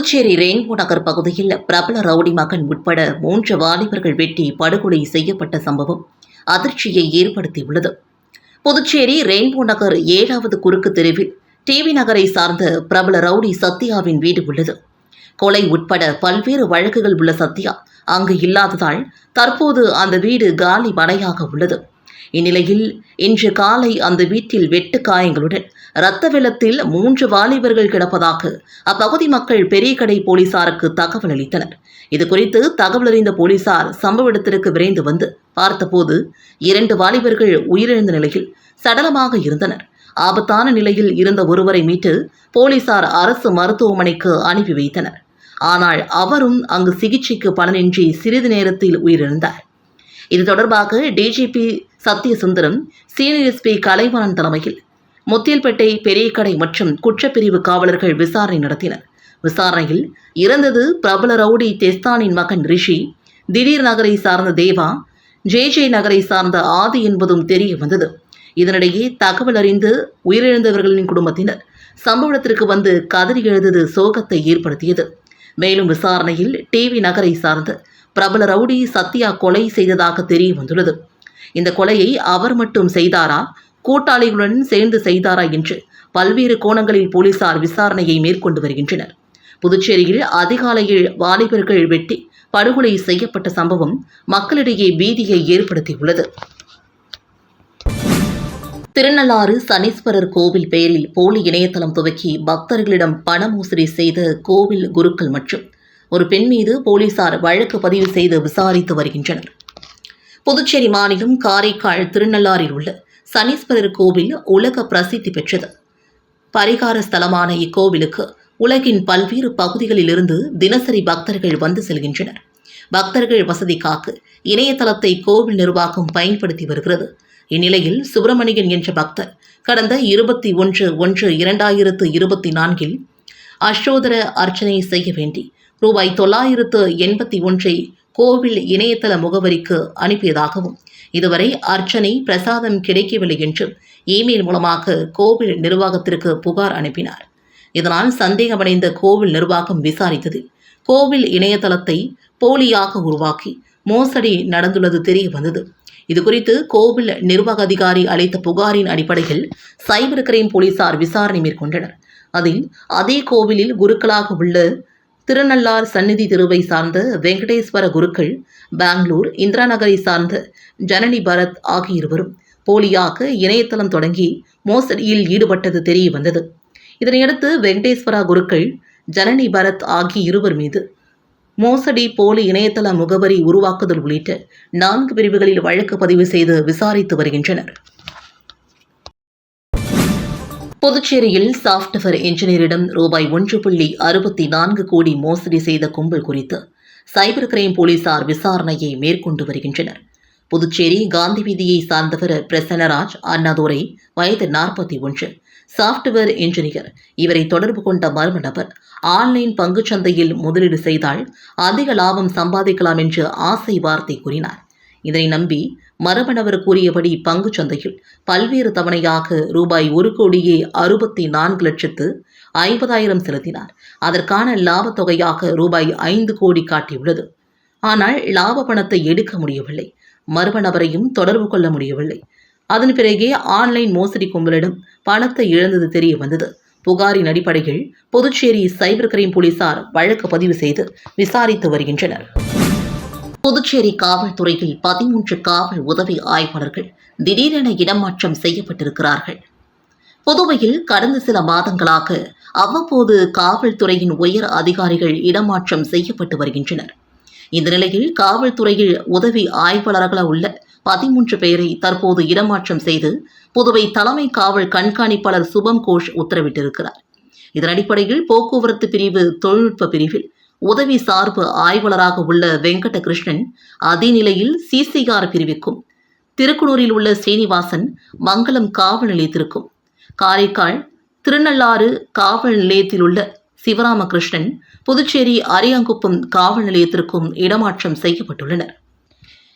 Puducherry rainbow நகர் பகுதியில் பிரபல rowdy மகன் உட்பட மூன்று வாலிபர்கள் வெட்டி படுகொலை செய்யப்பட்ட சம்பவம் அதிர்ச்சியை ஏற்படுத்தியுள்ளது. புதுச்சேரி ரெயின்போ நகர் ஏழாவது குறுக்கு தெருவில் டிவி நகரை சார்ந்த பிரபல ரவுடி சத்யாவின் வீடு உள்ளது. கொலை உட்பட பல்வேறு வழக்குகள் உள்ள சத்யா அங்கு இல்லாததால் தற்போது அந்த வீடு காலி மனையாக உள்ளது. இந்நிலையில் இன்று காலை அந்த வீட்டில் வெட்டு காயங்களுடன் இரத்த வெள்ளத்தில் மூன்று வாலிபர்கள் கிடப்பதாக அப்பகுதி மக்கள் பெரியகடை போலீசாருக்கு தகவல் அளித்தனர். இதுகுறித்து தகவல் அறிந்த போலீசார் சம்பவ இடத்திற்கு விரைந்து வந்து பார்த்தபோது இரண்டு வாலிபர்கள் உயிரிழந்த நிலையில் சடலமாக இருந்தனர். ஆபத்தான நிலையில் இருந்த ஒருவரை மீட்டு போலீசார் அரசு மருத்துவமனைக்கு அனுப்பி வைத்தனர். ஆனால் அவரும் அங்கு சிகிச்சைக்கு பலனின்றி சிறிது நேரத்தில் உயிரிழந்தார். இது தொடர்பாக DGP Sathyasundaram senior SP Kalaivanan தலைமையில் முத்தியல்பேட்டை பெரியகடை மற்றும் குற்றப்பிரிவு காவலர்கள் விசாரணை நடத்தினர். விசாரணையில் இறந்தது பிரபல ரவுடி தெஸ்தானின் மகன் ரிஷி திடீர் நகரை சார்ந்த தேவா ஜே ஜே நகரை சார்ந்த ஆதி என்பதும் தெரிய வந்தது. இதனிடையே தகவல் அறிந்து உயிரிழந்தவர்களின் குடும்பத்தினர் சம்பவத்திற்கு வந்து கதறி எழுதது சோகத்தை ஏற்படுத்தியது. மேலும் விசாரணையில் டிவி நகரை சார்ந்த பிரபல ரவுடி சத்யா கொலை செய்ததாக தெரிய வந்துள்ளது. இந்த கொலையை அவர் மட்டும் செய்தாரா? கூட்டாளிகளுடன் சேர்ந்து செய்தாரா என்று பல்வேறு கோணங்களில் போலீசார் விசாரணையை மேற்கொண்டு வருகின்றனர். புதுச்சேரியில் அதிகாலையில் வாலிபர்கள் வெட்டி படுகொலை செய்யப்பட்ட சம்பவம் மக்களிடையே பீதியை ஏற்படுத்தியுள்ளது. திருநள்ளாறு சனீஸ்வரர் கோவில் பெயரில் போலி இணையதளம் துவக்கி பக்தர்களிடம் பண மோசடி செய்த கோவில் குருக்கள் மற்றும் ஒரு பெண் மீது போலீசார் வழக்கு பதிவு செய்து விசாரித்து வருகின்றனர். புதுச்சேரி மாநிலம் காரைக்கால் திருநள்ளாறில் உள்ள சனீஸ்வரர் கோவில் உலக பிரசித்தி பெற்றது. பரிகார ஸ்தலமான இக்கோவிலுக்கு உலகின் பல்வேறு பகுதிகளிலிருந்து தினசரி பக்தர்கள் வந்து செல்கின்றனர். பக்தர்கள் வசதிக்காக இணையதளத்தை கோவில் நிர்வாகம் பயன்படுத்தி வருகிறது. இந்நிலையில் சுப்பிரமணியன் என்ற பக்தர் கடந்த இருபத்தி ஒன்று ஒன்று இரண்டாயிரத்து இருபத்தி நான்கில் அஷ்டோதர அர்ச்சனை செய்ய வேண்டி ரூபாய் தொள்ளாயிரத்து எண்பத்தி ஒன்றை கோவில் இணையதள முகவரிக்கு அனுப்பியதாகவும் இதுவரை அர்ச்சனை பிரசாதம் கிடைக்கவில்லை என்றும் இமெயில் மூலமாக கோவில் நிர்வாகத்திற்கு புகார் அனுப்பினார். இதனால் சந்தேகமடைந்த கோவில் நிர்வாகம் விசாரித்ததில் கோவில் இணையதளத்தை போலியாக உருவாக்கி மோசடி நடந்துள்ளது தெரிய வந்தது. இதுகுறித்து கோவில் நிர்வாக அதிகாரி அளித்த புகாரின் அடிப்படையில் சைபர் கிரைம் போலீசார் விசாரணை மேற்கொண்டனர். அதில் அதே கோவிலில் குருக்களாக உள்ள திருநள்ளார் சந்நிதி திருவை சார்ந்த வெங்கடேஸ்வர குருக்கள் பெங்களூர் இந்திரா நகரை சார்ந்த ஜனனி பரத் ஆகிய இருவரும் போலியாக இணையதளம் தொடங்கி மோசடியில் ஈடுபட்டது தெரிய வந்தது. இதனையடுத்து வெங்கடேஸ்வரா குருக்கள் ஜனனி பரத் ஆகிய இருவர் மீது மோசடி போலி இணையதள முகவரி உருவாக்குதல் உள்ளிட்ட நான்கு பிரிவுகளில் வழக்கு பதிவு செய்து விசாரித்து வருகின்றனர். புதுச்சேரியில் சாப்ட்வேர் இன்ஜினியரிடம் ரூபாய் ஒன்று புள்ளி அறுபத்தி நான்கு கோடி மோசடி செய்த கும்பல் குறித்து சைபர் கிரைம் போலீசார் விசாரணையை மேற்கொண்டு வருகின்றனர். புதுச்சேரி காந்தி வீதியை சார்ந்தவர் பிரசன்னராஜ் அண்ணாதுரை வயது நாற்பத்தி ஒன்று சாப்ட்வேர் இன்ஜினியர் இவரை தொடர்பு கொண்ட மர்ம நபர் ஆன்லைன் பங்குச்சந்தையில் முதலீடு செய்தால் அதிக லாபம் சம்பாதிக்கலாம் என்று ஆசை வார்த்தை கூறினார். இதனை நம்பி மரபணவர் கூறியபடி பங்குச் சந்தையில் பல்வேறு தவணையாக ரூபாய் ஒரு கோடியே அறுபத்தி நான்கு லட்சத்து ஐம்பதாயிரம் செலுத்தினார். அதற்கான லாபத் தொகையாக ரூபாய் ஐந்து கோடி காட்டியுள்ளது. ஆனால் லாப பணத்தை எடுக்க முடியவில்லை. மர்ம நபரையும் தொடர்பு கொள்ள முடியவில்லை. அதன் பிறகே ஆன்லைன் மோசடி கும்பலிடம் பணத்தை இழந்தது தெரிய வந்தது. புகாரின் அடிப்படையில் புதுச்சேரி சைபர் கிரைம் போலீசார் வழக்கு பதிவு செய்து விசாரித்து வருகின்றனர். புதுச்சேரி காவல்துறையில் பதிமூன்று காவல் உதவி ஆய்வாளர்கள் திடீரென இடமாற்றம் செய்யப்பட்டிருக்கிறார்கள். புதுவையில் கடந்த சில மாதங்களாக அவ்வப்போது காவல்துறையின் உயர் அதிகாரிகள் இடமாற்றம் செய்யப்பட்டு வருகின்றனர். இந்த நிலையில் காவல்துறையில் உதவி ஆய்வாளர்களாக உள்ள பதிமூன்று பேரை தற்போது இடமாற்றம் செய்து புதுவை தலைமை காவல் கண்காணிப்பாளர் சுபம் கோஷ் உத்தரவிட்டிருக்கிறார். இதன் அடிப்படையில் போக்குவரத்து பிரிவு தொழில்நுட்ப பிரிவில் உதவி சார்பு ஆய்வாளராக உள்ள வெங்கடகிருஷ்ணன் அதே நிலையில் சிசிஆர் பிரிவுக்கும் திருக்குனூரில் உள்ள ஸ்ரீனிவாசன் மங்களம் காவல் நிலையத்திற்கும் காரைக்கால் திருநள்ளாறு காவல் நிலையத்தில் உள்ள சிவராமகிருஷ்ணன் புதுச்சேரி அரியாங்குப்பம் காவல் நிலையத்திற்கும் இடமாற்றம் செய்யப்பட்டுள்ளனர்.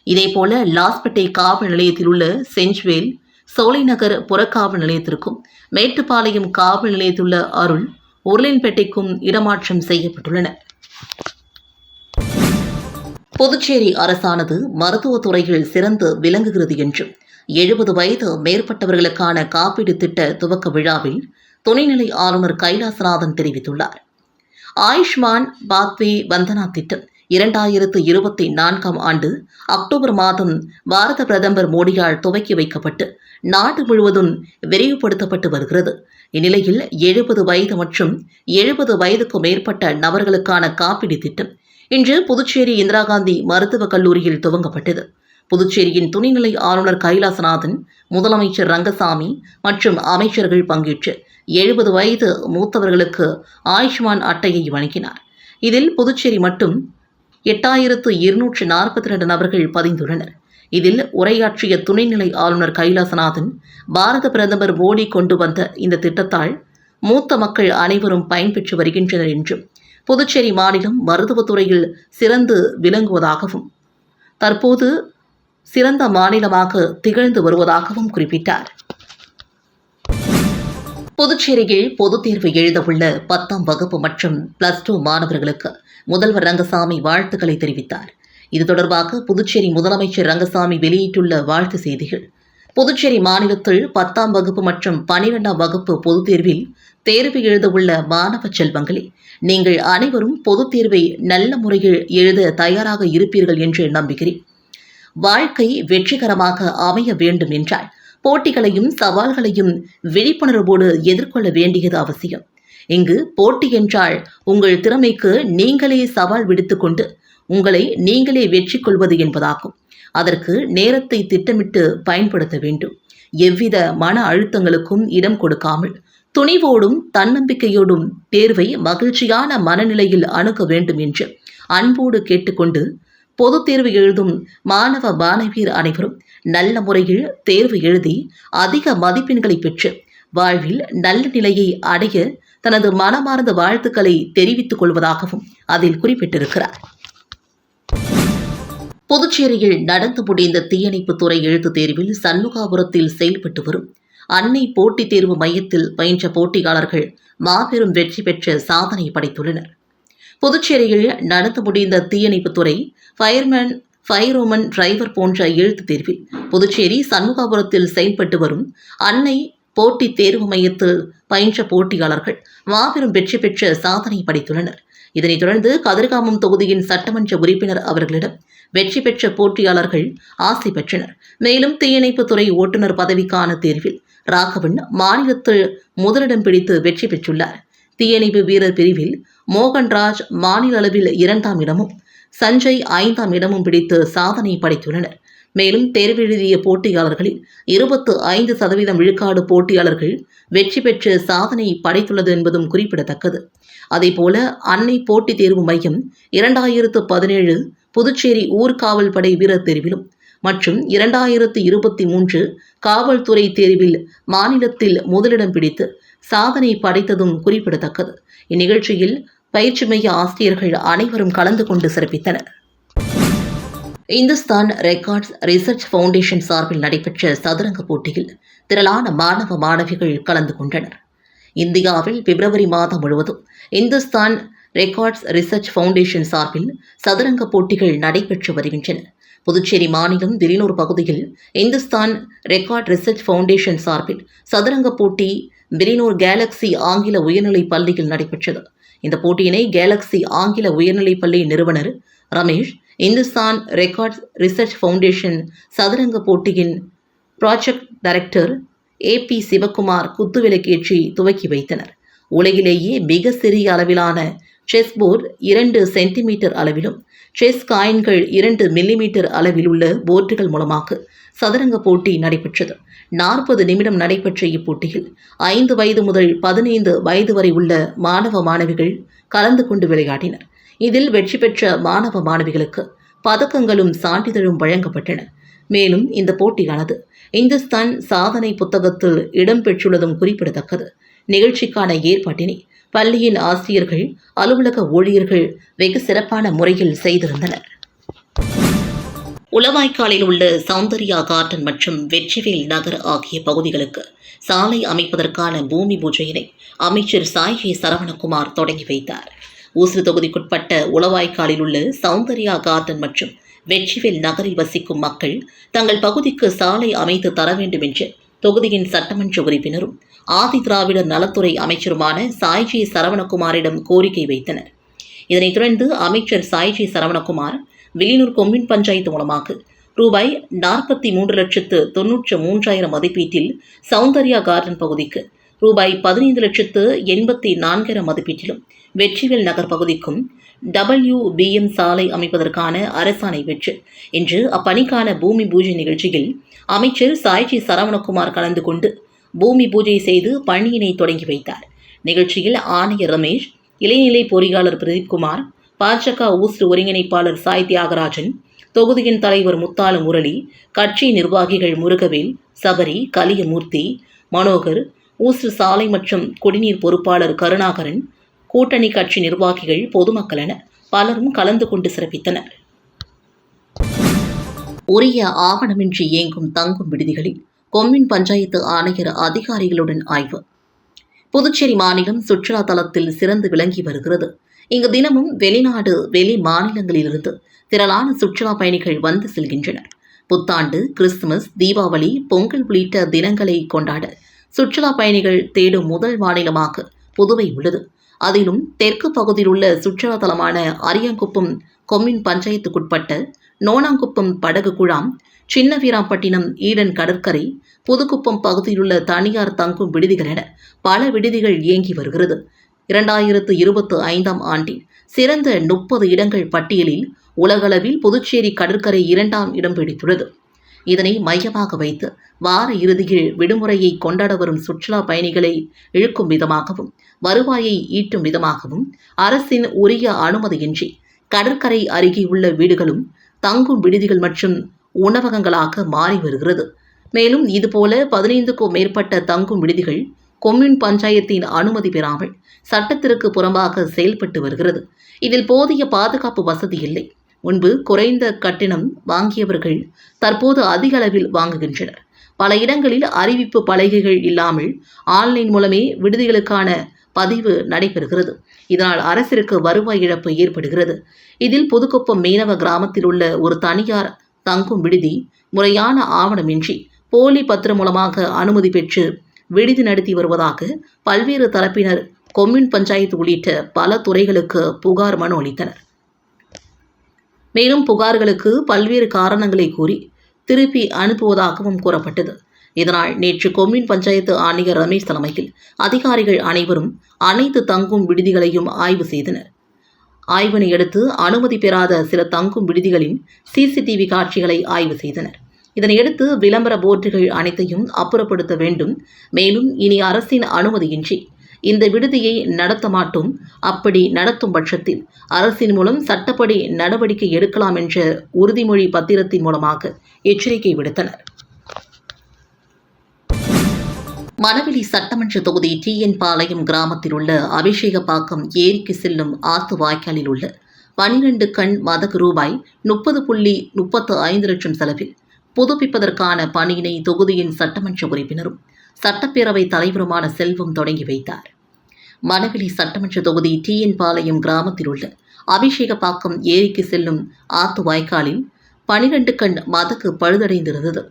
இதேபோல லாஸ்பேட்டை காவல் நிலையத்தில் உள்ள செஞ்ச்வேல் சோலைநகர் புறக்காவல் நிலையத்திற்கும் மேட்டுப்பாளையம் காவல் நிலையத்திலுள்ள அருள் உருளின்பேட்டைக்கும் இடமாற்றம் செய்யப்பட்டுள்ளனர். புதுச்சேரி அரசானது மருத்துவத் துறையில் சிறந்து விளங்குகிறது என்றும் எழுபது வயது மேற்பட்டவர்களுக்கான காப்பீடு திட்ட துவக்க விழாவில் துணைநிலை ஆளுநர் கைலாசநாதன் தெரிவித்துள்ளார். ஆயுஷ்மான் பாத்வே வந்தனா திட்டம் இரண்டாயிரத்து இருபத்தி நான்காம் ஆண்டு அக்டோபர் மாதம் பாரத பிரதமர் மோடியால் துவக்கி வைக்கப்பட்டு நாடு முழுவதும் விரிவுபடுத்தப்பட்டு வருகிறது. இந்நிலையில் எழுபது வயது மற்றும் எழுபது வயதுக்கும் மேற்பட்ட நபர்களுக்கான காப்பீடு திட்டம் இன்று புதுச்சேரி இந்திரா காந்தி மருத்துவக் கல்லூரியில் துவங்கப்பட்டது. புதுச்சேரியின் துணைநிலை ஆளுநர் கைலாசநாதன் முதலமைச்சர் ரங்கசாமி மற்றும் அமைச்சர்கள் பங்கேற்று எழுபது வயது மூத்தவர்களுக்கு ஆயுஷ்மான் அட்டையை வழங்கினார். இதில் புதுச்சேரி மட்டும் எட்டாயிரத்து இருநூற்று நாற்பத்தி ரெண்டு நபர்கள் பதிந்துள்ளனர். இதில் உரையாற்றிய துணைநிலை ஆளுநர் கைலாசநாதன் பாரத பிரதமர் மோடி கொண்டு வந்த இந்த திட்டத்தால் மூத்த மக்கள் அனைவரும் பயன்பெற்று வருகின்றனர் என்றும் புதுச்சேரி மாநிலம் மருத்துவத்துறையில் சிறந்து விளங்குவதாகவும் தற்போது சிறந்த மாநிலமாக திகழ்ந்து வருவதாகவும் குறிப்பிட்டார். புதுச்சேரியில் பொதுத் தேர்வு எழுதவுள்ள பத்தாம் வகுப்பு மற்றும் பிளஸ் டூ மாணவர்களுக்கு முதல்வர் ரங்கசாமி வாழ்த்துக்களை தெரிவித்தார். இது தொடர்பாக புதுச்சேரி முதலமைச்சர் ரங்கசாமி வெளியிட்டுள்ள வாழ்த்து செய்திகள். புதுச்சேரி மாநிலத்தில் பத்தாம் வகுப்பு மற்றும் பனிரெண்டாம் வகுப்பு பொதுத் தேர்வில் தேர்வு எழுதவுள்ள மாணவ செல்வங்களே நீங்கள் அனைவரும் பொதுத் தேர்வை நல்ல முறையில் எழுத தயாராக இருப்பீர்கள் என்று நம்புகிறேன். வாழ்க்கை வெற்றிகரமாக அமைய வேண்டும் என்றால் போட்டிகளையும் சவால்களையும் விழிப்புணர்வோடு எதிர்கொள்ள வேண்டியது அவசியம். இங்கு போட்டி என்றால் உங்கள் திறமைக்கு நீங்களே சவால் விடுத்துக்கொண்டு உங்களை நீங்களே வெற்றி கொள்வது என்பதாகும். அதற்கு நேரத்தை திட்டமிட்டு பயன்படுத்த வேண்டும். எவ்வித மன அழுத்தங்களுக்கும் இடம் கொடுக்காமல் துணிவோடும் தன்னம்பிக்கையோடும் தேர்வை மகிழ்ச்சியான மனநிலையில் அணுக வேண்டும் என்று அன்போடு கேட்டுக்கொண்டு பொதுத் தேர்வு எழுதும் மாணவ மாணவியர் அனைவரும் நல்ல முறையில் தேர்வு எழுதி அதிக மதிப்பெண்களை பெற்று வாழ்வில் நல்ல நிலையை அடைய தனது மனமார்ந்த வாழ்த்துக்களை தெரிவித்துக் கொள்வதாகவும் அதில் குறிப்பிட்டிருக்கிறார். புதுச்சேரியில் நடந்து முடிந்த தீயணைப்புத்துறை எழுத்துத் தேர்வில் சண்முகாபுரத்தில் செயல்பட்டு வரும் அன்னை போட்டித் தேர்வு மையத்தில் பயின்ற போட்டியாளர்கள் மாபெரும் வெற்றி பெற்ற சாதனை படைத்துள்ளனர். புதுச்சேரியில் நடந்து முடிந்த தீயணைப்புத்துறை ஃபயர்மேன் ஃபைரோமன் டிரைவர் போன்ற எழுத்துத் தேர்வில் புதுச்சேரி சண்முகாபுரத்தில் செயல்பட்டு வரும் அன்னை போட்டித் தேர்வு மையத்தில் பயின்ற போட்டியாளர்கள் மாபெரும் வெற்றி பெற்ற சாதனை படைத்துள்ளனர். இதனைத் தொடர்ந்து கதிர்காமம் தொகுதியின் சட்டமன்ற உறுப்பினர் அவர்களிடம் வெற்றி பெற்ற போட்டியாளர்கள் ஆசை பெற்றனர். மேலும் தீயணைப்புத் துறை ஓட்டுநர் பதவிக்கான தேர்வில் ராகவன் மாநிலத்தில் முதலிடம் பிடித்து வெற்றி பெற்றுள்ளார். தீயணைப்பு வீரர் பிரிவில் மோகன்ராஜ் மாநில அளவில் இரண்டாம் இடமும் சஞ்சய் ஐந்தாம் இடமும் பிடித்து சாதனை படைத்துள்ளனர். மேலும் தேர்வெழுதிய போட்டியாளர்களில் இருபத்து ஐந்து சதவீதம் விழுக்காடு போட்டியாளர்கள் வெற்றி பெற்று சாதனை படைத்துள்ளது என்பதும் குறிப்பிடத்தக்கது. அதேபோல அன்னை போட்டித் தேர்வு மையம் இரண்டாயிரத்து பதினேழு புதுச்சேரி ஊர்காவல் படை வீரர் தேர்விலும் மற்றும் இரண்டாயிரத்து இருபத்தி மூன்று காவல்துறை தேர்வில் மாநிலத்தில் முதலிடம் பிடித்து சாதனை படைத்ததும் குறிப்பிடத்தக்கது. இந்நிகழ்ச்சியில் பயிற்சி மைய ஆசிரியர்கள் அனைவரும் கலந்து கொண்டு சிறப்பித்தனர். இந்துஸ்தான் ரெக்கார்ட்ஸ் ரிசர்ச் ஃபவுண்டேஷன் சார்பில் நடைபெற்ற சதுரங்க போட்டியில் திரளான மாணவ மாணவிகள் கலந்து கொண்டனர். இந்தியாவில் பிப்ரவரி மாதம் முழுவதும் இந்துஸ்தான் ரெக்கார்ட்ஸ் ரிசர்ச் ஃபவுண்டேஷன் சார்பில் சதுரங்க போட்டிகள் நடைபெற்று வருகின்றன. புதுச்சேரி மாநிலம் திரினூர் பகுதியில் இந்துஸ்தான் ரெக்கார்ட் ரிசர்ச் ஃபவுண்டேஷன் சார்பில் சதுரங்க போட்டி திரினூர் கேலக்ஸி ஆங்கில உயர்நிலைப் பள்ளியில் நடைபெற்றது. இந்த போட்டியினை கேலக்ஸி ஆங்கில உயர்நிலைப் பள்ளி நிறுவனர் Ramesh Hindustan records research foundation சதுரங்க போட்டியின் project director A B Sivakumar குத்துவிளக்கேற்றி துவக்கி வைத்தனர். உலகிலேயே மிக சிறிய அளவிலான செஸ் போர்டு இரண்டு சென்டிமீட்டர் அளவிலும் செஸ் காயின்கள் இரண்டு மில்லிமீட்டர் அளவில் உள்ள போர்டுகள் மூலமாக சதுரங்க போட்டி நடைபெற்றது. நாற்பது நிமிடம் நடைபெற்ற இப்போட்டியில் ஐந்து வயது முதல் பதினைந்து வயது வரை உள்ள மாணவ மாணவிகள் கலந்து கொண்டு விளையாடினர். இதில் வெற்றி பெற்ற மாணவ மாணவிகளுக்கு பதக்கங்களும் சான்றிதழும் வழங்கப்பட்டன. மேலும் இந்த போட்டியானது இந்துஸ்தான் சாதனை புத்தகத்தில் இடம்பெற்றுள்ளதும் குறிப்பிடத்தக்கது. நிகழ்ச்சிக்கான ஏற்பாட்டினை பள்ளியின் ஆசிரியர்கள் அலுவலக ஊழியர்கள் வெகு சிறப்பான முறையில் செய்திருந்தனர். உளவாய்க்காலில் உள்ள சௌந்தர்யா கார்டன் மற்றும் வெற்றிவேல் நகர் ஆகிய பகுதிகளுக்கு சாலை அமைப்பதற்கான பூமி பூஜையினை அமைச்சர் சாய்கே சரவணகுமார் தொடங்கி வைத்தார். ஊசு தொகுதிக்குட்பட்ட உளவாய்க்காலில் உள்ள சௌந்தர்யா கார்டன் மற்றும் வெற்றிவேல் நகரில் வசிக்கும் மக்கள் தங்கள் பகுதிக்கு சாலை அமைத்து தர வேண்டும் என்று தொகுதியின் சட்டமன்ற உறுப்பினரும் ஆதி திராவிடர் நலத்துறை அமைச்சருமான சாய்ஜி சரவணகுமாரிடம் கோரிக்கை வைத்தனர். இதனைத் தொடர்ந்து அமைச்சர் சாய்ஜி சரவணகுமார் வெளியூர் கொம்யூன் பஞ்சாயத்து மூலமாக ரூபாய் நாற்பத்தி மூன்று லட்சத்து தொன்னூற்று மூன்றாயிரம் மதிப்பீட்டில் சௌந்தர்யா கார்டன் பகுதிக்கு ரூபாய் பதினைந்து லட்சத்து எண்பத்தி நான்காயிரம் மதிப்பீட்டிலும் வெற்றிவேல் நகர் பகுதிக்கும் டபிள்யூ பிஎம் சாலை அமைப்பதற்கான அரசாணை பெற்று இன்று அப்பணிக்கான பூமி பூஜை நிகழ்ச்சியில் அமைச்சர் சாய்ஜி சரவணகுமார் கலந்து கொண்டு பூமி பூஜை செய்து பணியினை தொடங்கி வைத்தார். நிகழ்ச்சியில் ஆணையர் ரமேஷ் இளைநிலை பொறியாளர் பிரதீப்குமார் பாஜக ஊசு ஒருங்கிணைப்பாளர் சாய் தியாகராஜன் தொகுதியின் தலைவர் முத்தாலு முரளி கட்சி நிர்வாகிகள் முருகவேல் சபரி கலியமூர்த்தி மனோகர் ஊசு சாலை மற்றும் குடிநீர் பொறுப்பாளர் கருணாகரன் கூட்டணி கட்சி நிர்வாகிகள் பொதுமக்கள் என பலரும் கலந்து கொண்டு சிறப்பித்தனர். உரிய ஆவணமின்றி இயங்கும் தங்கும் விடுதிகளில் கொம்மின் பஞ்சாயத்து ஆணையர் அதிகாரிகளுடன் ஆய்வு. புதுச்சேரி மாநிலம் சுற்றுலா தலத்தில் சிறந்து விளங்கி வருகிறது. இங்கு தினமும் வெளிநாடு வெளி மாநிலங்களிலிருந்து திரளான சுற்றுலா பயணிகள் வந்து செல்கின்றனர். புத்தாண்டு கிறிஸ்துமஸ் தீபாவளி பொங்கல் உள்ளிட்ட தினங்களை கொண்டாட சுற்றுலா பயணிகள் தேடும் முதல் மாநிலமாக புதுவை உள்ளது. அதிலும் தெற்கு பகுதியில் உள்ள சுற்றுலா தலமான அரியங்குப்பம் கொம்யூன் பஞ்சாயத்துக்குட்பட்ட நோனாங்குப்பம் படகு குழாம் சின்ன வீராம்பட்டினம் ஈடன் கடற்கரை புதுக்குப்பம் பகுதியிலுள்ள தனியார் தங்கும் விடுதிகள் என பல விடுதிகள் இயங்கி வருகிறது. இரண்டாயிரத்து இருபத்து ஐந்தாம் ஆண்டில் சிறந்த முப்பது இடங்கள் பட்டியலில் உலகளவில் புதுச்சேரி கடற்கரை இரண்டாம் இடம் பிடித்துள்ளது. இதனை மையமாக வைத்து வார இறுதியில் விடுமுறையை கொண்டாட வரும் சுற்றுலா பயணிகளை இழுக்கும் விதமாகவும் வருவாயை ஈட்டும் விதமாகவும் அரசின் உரிய அனுமதியின்றி கடற்கரை அருகே உள்ள வீடுகளும் தங்கும் விடுதிகள் மற்றும் உணவகங்களாக மாறி வருகிறது. மேலும் இதுபோல பதினைந்துக்கும் மேற்பட்ட தங்கும் விடுதிகள் கொம்யூன் பஞ்சாயத்தின் அனுமதி பெறாமல் சட்டத்திற்கு புறம்பாக செயல்பட்டு வருகிறது. இதில் போதிய பாதுகாப்பு வசதி இல்லை. முன்பு குறைந்த கட்டணம் வாங்கியவர்கள் தற்போது அதிக அளவில் வாங்குகின்றனர். பல இடங்களில் அறிவிப்பு பலகைகள் இல்லாமல் ஆன்லைன் மூலமே விடுதிகளுக்கான பதிவு நடைபெறுகிறது. இதனால் அரசிற்கு வருவாய் இழப்பு ஏற்படுகிறது. இதில் புதுக்குப்பம் மீனவ கிராமத்தில் உள்ள ஒரு தனியார் தங்கும் விடுதி முறையான ஆவணமின்றி போலி பத்திரம் மூலமாக அனுமதி பெற்று விடுதி நடத்தி வருவதாக பல்வேறு தரப்பினர் கொம்யூன் பஞ்சாயத்து உள்ளிட்ட பல துறைகளுக்கு புகார் மனு அளித்தனர். மேலும் புகார்களுக்கு பல்வேறு காரணங்களை கூறி திருப்பி அனுப்புவதாகவும் கூறப்பட்டது. இதனால் நேற்று கொம்யூன் பஞ்சாயத்து ஆணையர் ரமேஷ் தலைமையில் அதிகாரிகள் அனைவரும் அனைத்து தங்கும் விடுதிகளையும் ஆய்வு செய்தனர். ஆய்வினை அடுத்து அனுமதி பெறாத சில தங்கும் விடுதிகளின் சிசிடிவி காட்சிகளை ஆய்வு செய்தனர். இதனையடுத்து விளம்பர போர்டுகள் அனைத்தையும் அப்புறப்படுத்த வேண்டும். மேலும் இனி அரசின் அனுமதியின்றி இந்த விடுதியை நடத்த மாட்டோம். அப்படி நடத்தும் பட்சத்தில் அரசின் மூலம் சட்டப்படி நடவடிக்கை எடுக்கலாம் என்ற உறுதிமொழி பத்திரத்தின் மூலமாக எச்சரிக்கை விடுத்தனர். மணவெளி சட்டமன்ற தொகுதி டி என் பாளையம் கிராமத்தில் உள்ள அபிஷேகப்பாக்கம் ஏரிக்கு செல்லும் ஆத்து வாய்க்காலில் உள்ள பனிரெண்டு கண் மதகு ரூபாய் முப்பது புள்ளி முப்பத்து ஐந்து லட்சம் செலவில் புதுப்பிப்பதற்கான பணியினை தொகுதியின் சட்டமன்ற உறுப்பினரும் சட்டப்பேரவை தலைவருமான செல்வம் தொடங்கி வைத்தார். மணவெளி சட்டமன்ற தொகுதி டி என் பாளையம் கிராமத்தில் உள்ள அபிஷேகப்பாக்கம் ஏரிக்கு செல்லும் ஆத்து வாய்க்காலில் பனிரெண்டு கண் மதக்கு பழுதடைந்திருந்தது.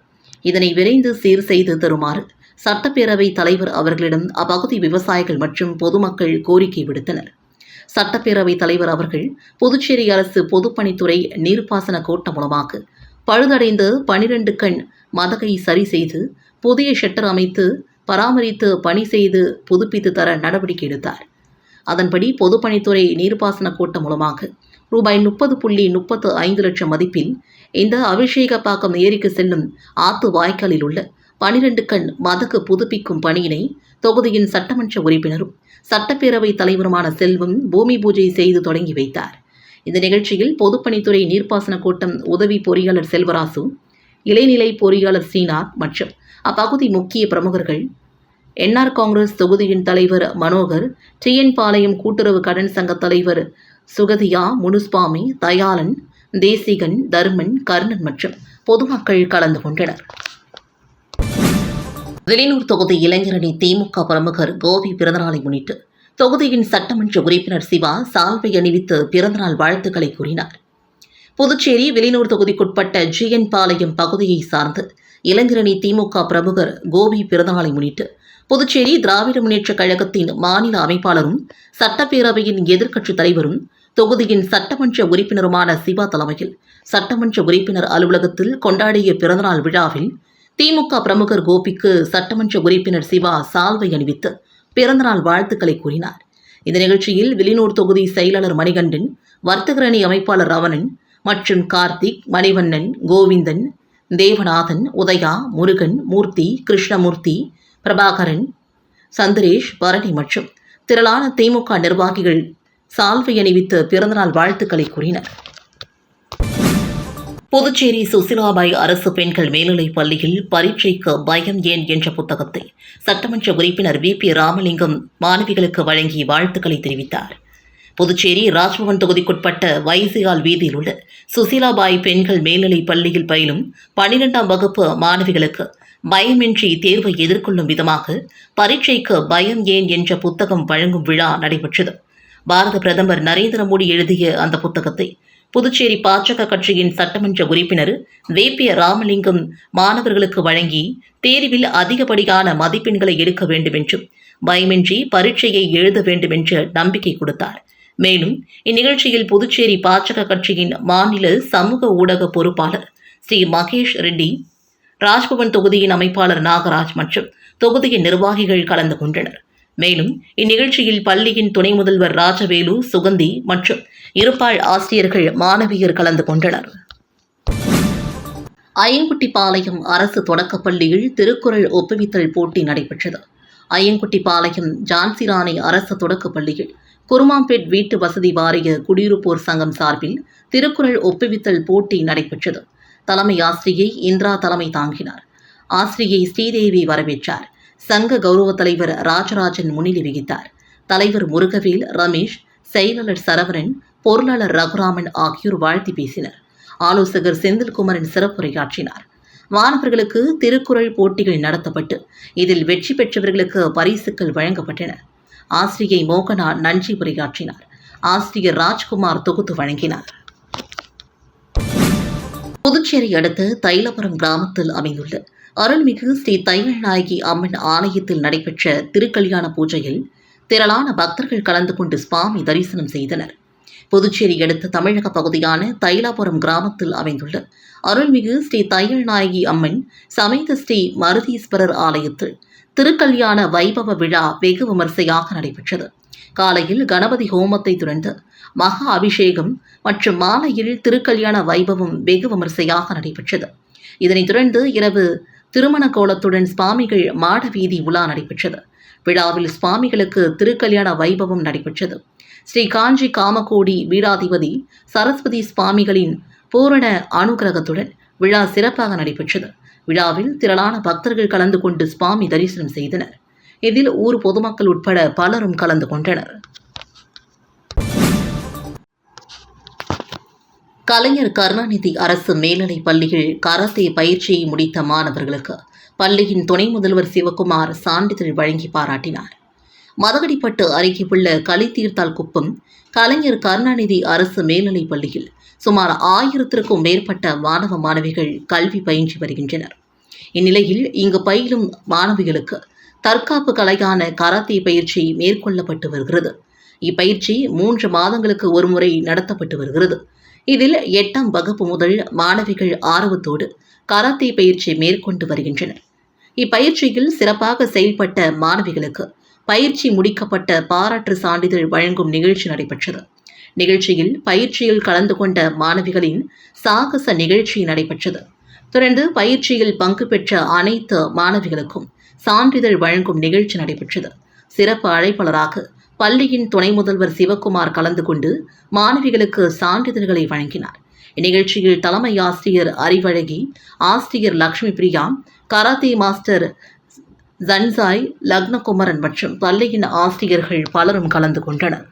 இதனை விரைந்து சீர் செய்து தருமாறு சட்டப்பேரவை தலைவர் அவர்களிடம் அப்பகுதி விவசாயிகள் மற்றும் பொதுமக்கள் கோரிக்கை விடுத்தனர். சட்டப்பேரவை தலைவர் அவர்கள் புதுச்சேரி அரசு பொதுப்பணித்துறை நீர்ப்பாசன கோட்டம் மூலமாக பழுதடைந்த பனிரெண்டு கண் மதகை சரி செய்து புதிய ஷெட்டர் அமைத்து பராமரித்து பணி செய்து புதுப்பித்து தர நடவடிக்கை எடுத்தார். அதன்படி பொதுப்பணித்துறை நீர்ப்பாசன கோட்டம் மூலமாக ரூபாய் முப்பது புள்ளி முப்பத்து ஐந்து லட்சம் மதிப்பில் இந்த அபிஷேகப்பாக்கம் ஏரிக்கு செல்லும் ஆத்து வாய்க்காலில் உள்ள பனிரெண்டு கண் மதகு புதுப்பிக்கும் பணியினை தொகுதியின் சட்டமன்ற உறுப்பினரும் சட்டப்பேரவை தலைவருமான செல்வம் பூமி பூஜை செய்து தொடங்கி வைத்தார். இந்த நிகழ்ச்சியில் பொதுப்பணித்துறை நீர்ப்பாசன கூட்டம் உதவி பொறியாளர் செல்வராசு இளைநிலை பொறியாளர் ஸ்ரீநாத் மற்றும் அப்பகுதி முக்கிய பிரமுகர்கள் என்ஆர் காங்கிரஸ் தொகுதியின் தலைவர் மனோகர் டிஎன் பாளையம் கூட்டுறவு கடன் சங்க தலைவர் சுகதியா முனுஸ்வாமி தயாளன் தேசிகன் தர்மன் கர்ணன் மற்றும் பொதுமக்கள் கலந்து கொண்டனர். வெளியூர் தொகுதி இளைஞரணி திமுக பிரமுகர் கோபி பிறந்தநாளை முன்னிட்டு தொகுதியின் சட்டமன்ற உறுப்பினர் சிவா சால்வை அணிவித்து பிறந்தநாள் வாழ்த்துக்களை கூறினார். புதுச்சேரி வெளியூர் தொகுதிக்குட்பட்ட ஜிஎன் பாளையம் பகுதியை சார்ந்த இளைஞரணி திமுக பிரமுகர் கோபி பிறந்தநாளை முன்னிட்டு புதுச்சேரி திராவிட முன்னேற்றக் கழகத்தின் மாநில அமைப்பாளரும் சட்டப்பேரவையின் எதிர்க்கட்சித் தலைவரும் தொகுதியின் சட்டமன்ற உறுப்பினருமான சிவா தலைமையில் சட்டமன்ற உறுப்பினர் அலுவலகத்தில் கொண்டாடிய பிறந்தநாள் விழாவில் திமுக பிரமுகர் கோபிக்கு சட்டமன்ற உறுப்பினர் சிவா சால்வை அணிவித்து பிறந்தநாள் வாழ்த்துக்களை கூறினார். இந்த நிகழ்ச்சியில் வெளிநூர் தொகுதி செயலாளர் மணிகண்டன் வர்த்தகரணி அமைப்பாளர் ரவணன் மற்றும் கார்த்திக் மணிவண்ணன் கோவிந்தன் தேவநாதன் உதயா முருகன் மூர்த்தி கிருஷ்ணமூர்த்தி பிரபாகரன் சந்திரேஷ் பரணி மற்றும் திரளான திமுக நிர்வாகிகள் சால்வை அணிவித்து பிறந்தநாள் வாழ்த்துக்களை கூறினர். புதுச்சேரி சுசிலாபாய் அரசு பெண்கள் மேல்நிலைப் பள்ளியில் பரீட்சைக்கு பயம் ஏன் என்ற புத்தகத்தை சட்டமன்ற உறுப்பினர் வி. பி. ராமலிங்கம் மாணவிகளுக்கு வழங்கி வாழ்த்துக்களை தெரிவித்தார். புதுச்சேரி ராஜ்பவன் தொகுதிக்குட்பட்ட வைசியால் வீதியில் உள்ள சுசிலாபாய் பெண்கள் மேல்நிலைப் பள்ளியில் பயிலும் பனிரெண்டாம் வகுப்பு மாணவிகளுக்கு பயமின்றி தேர்வை எதிர்கொள்ளும் விதமாக பரீட்சைக்கு பயம் ஏன் என்ற புத்தகம் வழங்கும் விழா நடைபெற்றது. பாரத பிரதமர் நரேந்திர மோடி எழுதிய அந்த புத்தகத்தை புதுச்சேரி பாஜக கட்சியின் சட்டமன்ற உறுப்பினர் வேப்பிய ராமலிங்கம் மாணவர்களுக்கு வழங்கி தேர்வில் அதிகப்படியான மதிப்பெண்களை எடுக்க வேண்டும் என்றும் பயமின்றி பரீட்சையை எழுத வேண்டும் என்று நம்பிக்கை கொடுத்தார். மேலும் இந்நிகழ்ச்சியில் புதுச்சேரி பாஜக கட்சியின் மாநில சமூக ஊடக பொறுப்பாளர் ஸ்ரீ மகேஷ் ரெட்டி ராஜ்பவன் தொகுதியின் அமைப்பாளர் நாகராஜ் மற்றும் தொகுதியின் நிர்வாகிகள் கலந்து கொண்டனர். மேலும் இந்நிகழ்ச்சியில் பள்ளியின் துணை முதல்வர் ராஜவேலு சுகந்தி மற்றும் இருப்பாள் ஆசிரியர்கள் மாணவியர் கலந்து கொண்டனர். ஐயங்குட்டிப்பாளையம் அரசு தொடக்கப் பள்ளியில் திருக்குறள் ஒப்புவித்தல் போட்டி நடைபெற்றது. அய்யங்குட்டிப்பாளையம் ஜான்சிராணி அரசு தொடக்கப் பள்ளியில் குருமாம்பேட் வீட்டு வசதி வாரிய குடியிருப்போர் சங்கம் சார்பில் திருக்குறள் ஒப்புவித்தல் போட்டி நடைபெற்றது. தலைமை ஆசிரியை இந்திரா தலைமை தாங்கினார். ஆசிரியை ஸ்ரீதேவி வரவேற்றார். சங்க கௌரவ தலைவர் ராஜராஜன் முன்னிலை வகித்தார். தலைவர் முருகவேல் ரமேஷ் செயலாளர் சரவணன் பொருளாளர் ரகுராமன் ஆகியோர் வாழ்த்தி பேசினர். ஆலோசகர் செந்தில்குமரன் சிறப்புரையாற்றினார். மாணவர்களுக்கு திருக்குறள் போட்டிகள் நடத்தப்பட்டு இதில் வெற்றி பெற்றவர்களுக்கு பரிசுகள் வழங்கப்பட்டன. ஆசிரியை மோகனா நன்றி உரையாற்றினார். ஆசிரியர் ராஜ்குமார் தொகுத்து வழங்கினார். புதுச்சேரி அடுத்த தைலபுரம் கிராமத்தில் அமைந்துள்ள அருள்மிகு ஸ்ரீ தைவநாயகி அம்மன் ஆலயத்தில் நடைபெற்ற திருக்கல்யாண பூஜையில் திரளான பக்தர்கள் கலந்து கொண்டு சுவாமி தரிசனம் செய்தனர். புதுச்சேரி அடுத்த தமிழக பகுதியான தைலாபுரம் கிராமத்தில் அமைந்துள்ள அருள்மிகு ஸ்ரீ தையல்நாயகி அம்மன் சமேத ஸ்ரீ மருதீஸ்வரர் ஆலயத்தில் திருக்கல்யாண வைபவ விழா வெகு விமர்சையாக நடைபெற்றது. காலையில் கணபதி ஹோமத்தை துறந்து மகா அபிஷேகம் மற்றும் மாலையில் திருக்கல்யாண வைபவம் வெகு விமர்சையாக நடைபெற்றது. இதனைத் தொடர்ந்து இரவு திருமண கோலத்துடன் சுவாமிகள் மாட வீதி உலா நடைபெற்றது. விழாவில் சுவாமிகளுக்கு திருக்கல்யாண வைபவம் நடைபெற்றது. ஸ்ரீ காஞ்சி காமகோடி வீராதிபதி சரஸ்வதி சுவாமிகளின் பூரண அனுகிரகத்துடன் விழா சிறப்பாக நடைபெற்றது. விழாவில் திரளான பக்தர்கள் கலந்து கொண்டு சுவாமி தரிசனம் செய்தனர். இதில் ஊர் பொதுமக்கள் உட்பட பலரும் கலந்து கொண்டனர். கலைஞர் கருணாநிதி அரசு மேல்நிலைப் பள்ளியில் கராத்தே பயிற்சியை முடித்த மாணவர்களுக்கு பள்ளியின் துணை முதல்வர் சிவகுமார் சான்றிதழ் வழங்கி பாராட்டினார். மதகடிப்பட்டு அருகே உள்ள கலித்தீர்த்தால் குப்பம் கலைஞர் கருணாநிதி அரசு மேல்நிலைப் பள்ளியில் சுமார் ஆயிரத்திற்கும் மேற்பட்ட மாணவ மாணவிகள் கல்வி பயின்று வருகின்றனர். இந்நிலையில் இங்கு பயிலும் மாணவிகளுக்கு தற்காப்பு கலையான கராத்தே பயிற்சி மேற்கொள்ளப்பட்டு வருகிறது. இப்பயிற்சி மூன்று மாதங்களுக்கு ஒருமுறை நடத்தப்பட்டு வருகிறது. இதில் எட்டாம் வகுப்பு முதல் மாணவிகள் ஆர்வத்தோடு கராத்தே பயிற்சி மேற்கொண்டு வருகின்றனர். இப்பயிற்சியில் சிறப்பாக செயல்பட்ட மாணவிகளுக்கு பயிற்சி முடிக்கப்பட்ட பாராட்டு சான்றிதழ் வழங்கும் நிகழ்ச்சி நடைபெற்றது. நிகழ்ச்சியில் பயிற்சியில் கலந்து கொண்ட மாணவிகளின் சாகச நிகழ்ச்சி நடைபெற்றது. தொடர்ந்து பயிற்சியில் பங்கு பெற்ற அனைத்து மாணவிகளுக்கும் சான்றிதழ் வழங்கும் நிகழ்ச்சி நடைபெற்றது. சிறப்பு அழைப்பாளராக பள்ளியின் துணை முதல்வர் சிவக்குமார் கலந்து கொண்டு மாணவிகளுக்கு சான்றிதழ்களை வழங்கினார். இந்நிகழ்ச்சியில் தலைமை ஆசிரியர் அறிவழகி ஆசிரியர் லக்ஷ்மி பிரியா கராத்தே மாஸ்டர் ஜன்சாய் லக்னகுமரன் மற்றும் பள்ளியின் ஆசிரியர்கள் பலரும் கலந்து கொண்டனர்.